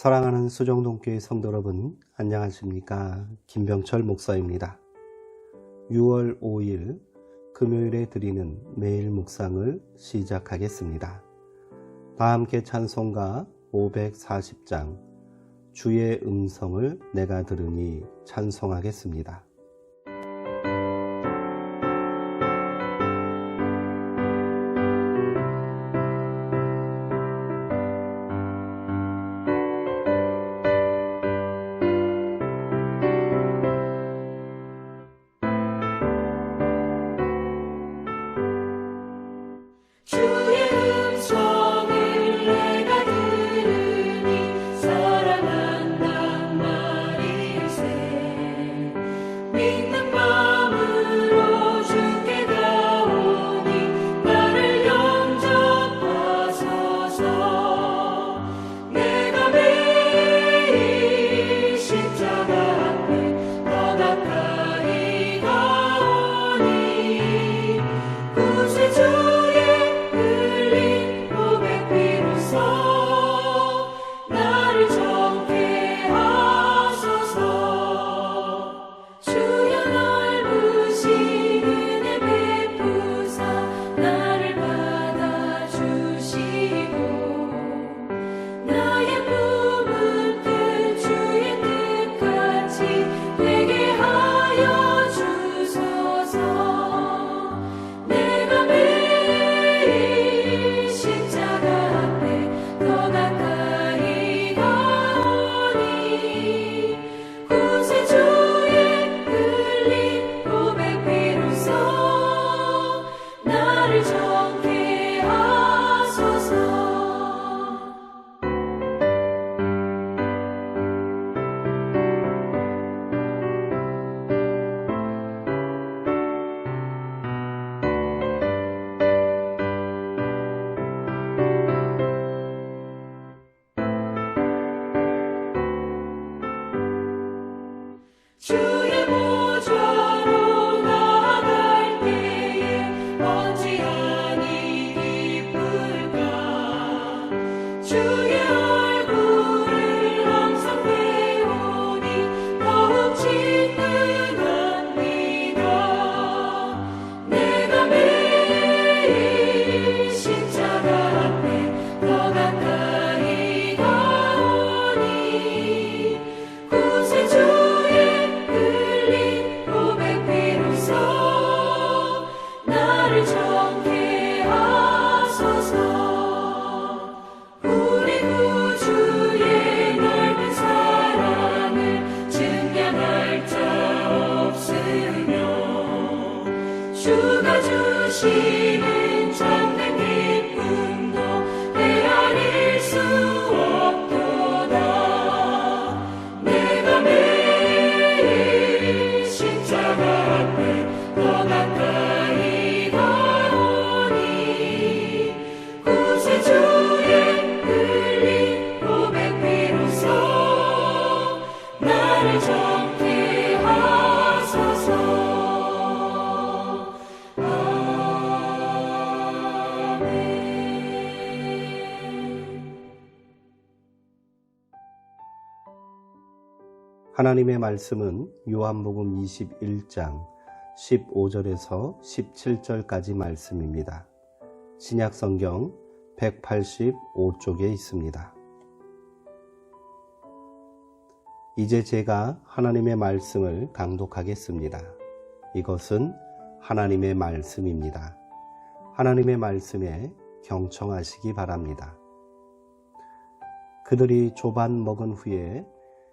사랑하는 수정동교회 성도 여러분, 안녕하십니까. 김병철 목사입니다. 6월 5일 금요일에 드리는 매일 묵상을 시작하겠습니다. 다 함께 찬송가 540장 주의 음성을 내가 들으니 찬송하겠습니다. 하나님의 말씀은 요한복음 21장 15절에서 17절까지 말씀입니다. 신약 성경 185쪽에 있습니다. 이제 제가 하나님의 말씀을 강독하겠습니다. 이것은 하나님의 말씀입니다. 하나님의 말씀에 경청하시기 바랍니다. 그들이 조반 먹은 후에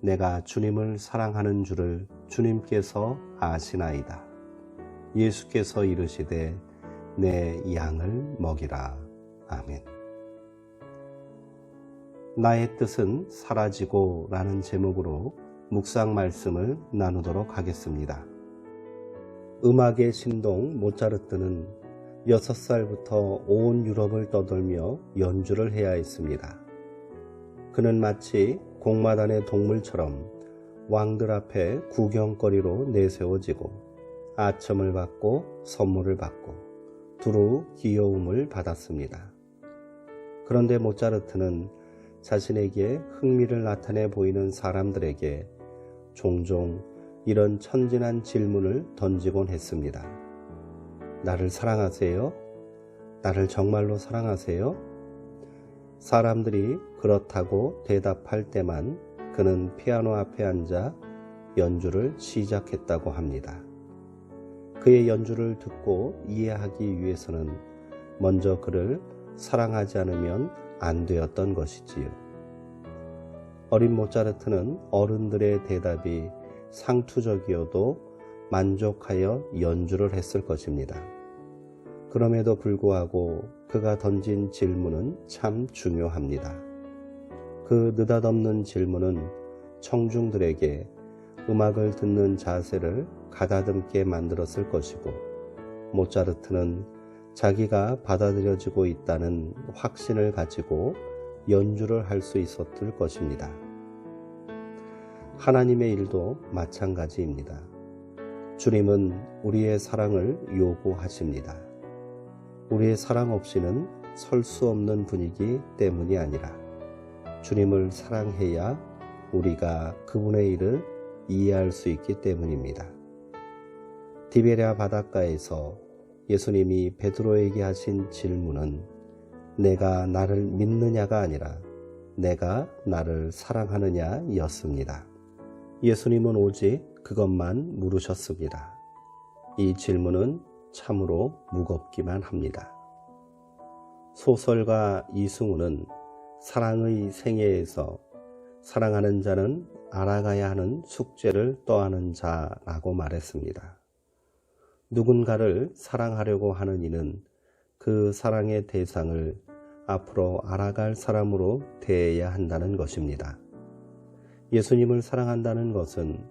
내가 주님을 사랑하는 줄을 주님께서 아시나이다. 예수께서 이르시되 내 양을 먹이라. 아멘. 나의 뜻은 사라지고 라는 제목으로 묵상 말씀을 나누도록 하겠습니다. 음악의 신동 모차르트는 6살부터 온 유럽을 떠돌며 연주를 해야 했습니다. 그는 마치 공마단의 동물처럼 왕들 앞에 구경거리로 내세워지고 아첨을 받고 선물을 받고 두루 귀여움을 받았습니다. 그런데 모차르트는 자신에게 흥미를 나타내 보이는 사람들에게 종종 이런 천진한 질문을 던지곤 했습니다. 나를 사랑하세요? 나를 정말로 사랑하세요? 사람들이 그렇다고 대답할 때만 그는 피아노 앞에 앉아 연주를 시작했다고 합니다. 그의 연주를 듣고 이해하기 위해서는 먼저 그를 사랑하지 않으면 안 되었던 것이지요. 어린 모차르트는 어른들의 대답이 상투적이어도 만족하여 연주를 했을 것입니다. 그럼에도 불구하고 그가 던진 질문은 참 중요합니다. 그 느닷없는 질문은 청중들에게 음악을 듣는 자세를 가다듬게 만들었을 것이고, 모차르트는 자기가 받아들여지고 있다는 확신을 가지고 연주를 할 수 있었을 것입니다. 하나님의 일도 마찬가지입니다. 주님은 우리의 사랑을 요구하십니다. 우리의 사랑 없이는 설 수 없는 분위기 때문이 아니라 주님을 사랑해야 우리가 그분의 일을 이해할 수 있기 때문입니다. 디베랴 바닷가에서 예수님이 베드로에게 하신 질문은 내가 나를 믿느냐가 아니라 내가 나를 사랑하느냐 였습니다. 예수님은 오직 그것만 물으셨습니다. 이 질문은 참으로 무겁기만 합니다. 소설가 이승우는 사랑의 생애에서 사랑하는 자는 알아가야 하는 숙제를 떠하는 자라고 말했습니다. 누군가를 사랑하려고 하는 이는 그 사랑의 대상을 앞으로 알아갈 사람으로 대해야 한다는 것입니다. 예수님을 사랑한다는 것은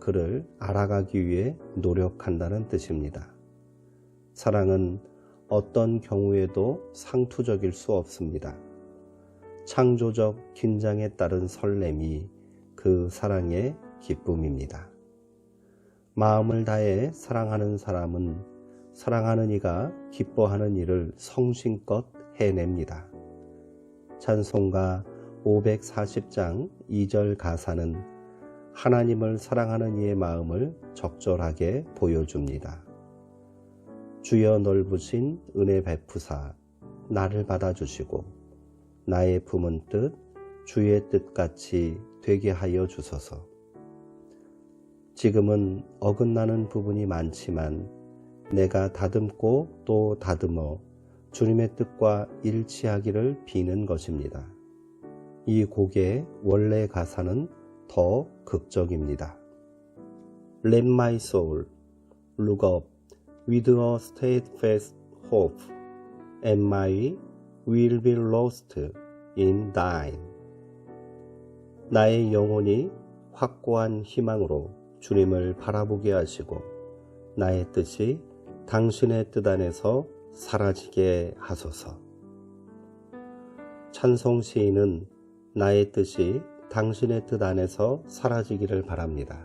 그를 알아가기 위해 노력한다는 뜻입니다. 사랑은 어떤 경우에도 상투적일 수 없습니다. 창조적 긴장에 따른 설렘이 그 사랑의 기쁨입니다. 마음을 다해 사랑하는 사람은 사랑하는 이가 기뻐하는 일을 성심껏 해냅니다. 찬송가 540장 2절 가사는 하나님을 사랑하는 이의 마음을 적절하게 보여줍니다. 주여 넓으신 은혜 베푸사 나를 받아주시고 나의 품은 뜻 주의 뜻같이 되게 하여 주소서. 지금은 어긋나는 부분이 많지만 내가 다듬고 또 다듬어 주님의 뜻과 일치하기를 비는 것입니다. 이 곡의 원래 가사는 더 극적입니다. Let my soul look up with a steadfast hope, and my will be lost in thine. 나의 영혼이 확고한 희망으로 주님을 바라보게 하시고, 나의 뜻이 당신의 뜻 안에서 사라지게 하소서. 찬송 시인은 나의 뜻이 당신의 뜻 안에서 사라지기를 바랍니다.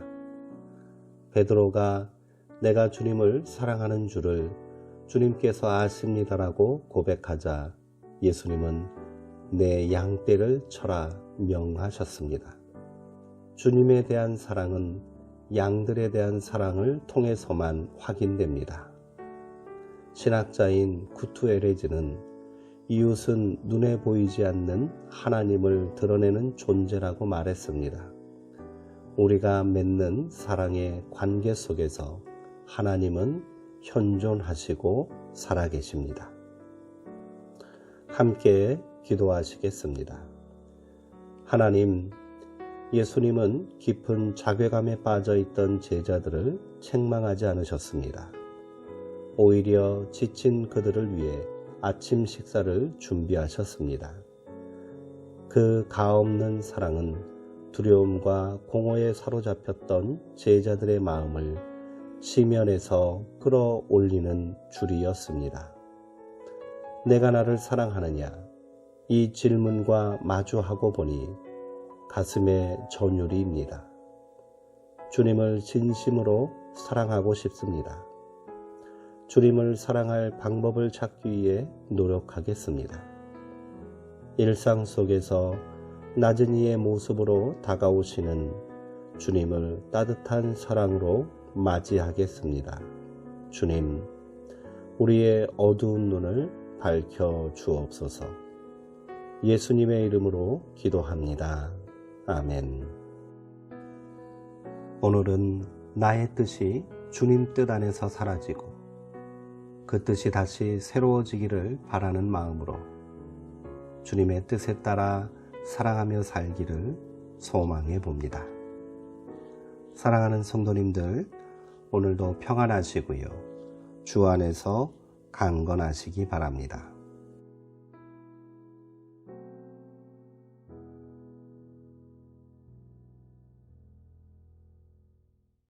베드로가 내가 주님을 사랑하는 줄을 주님께서 아십니다라고 고백하자 예수님은 내 양떼를 쳐라 명하셨습니다. 주님에 대한 사랑은 양들에 대한 사랑을 통해서만 확인됩니다. 신학자인 구투 에레즈는 이웃은 눈에 보이지 않는 하나님을 드러내는 존재라고 말했습니다. 우리가 맺는 사랑의 관계 속에서 하나님은 현존하시고 살아계십니다. 함께 기도하시겠습니다. 하나님, 예수님은 깊은 자괴감에 빠져 있던 제자들을 책망하지 않으셨습니다. 오히려 지친 그들을 위해 아침 식사를 준비하셨습니다. 그 가없는 사랑은 두려움과 공허에 사로잡혔던 제자들의 마음을 시면에서 끌어올리는 줄이었습니다. 내가 나를 사랑하느냐? 이 질문과 마주하고 보니 가슴에 전율이입니다. 주님을 진심으로 사랑하고 싶습니다. 주님을 사랑할 방법을 찾기 위해 노력하겠습니다. 일상 속에서 낮은 이의 모습으로 다가오시는 주님을 따뜻한 사랑으로 맞이하겠습니다. 주님, 우리의 어두운 눈을 밝혀 주옵소서. 예수님의 이름으로 기도합니다. 아멘. 오늘은 나의 뜻이 주님 뜻 안에서 사라지고 그 뜻이 다시 새로워지기를 바라는 마음으로 주님의 뜻에 따라 사랑하며 살기를 소망해 봅니다. 사랑하는 성도님들, 오늘도 평안하시고요. 주 안에서 강건하시기 바랍니다.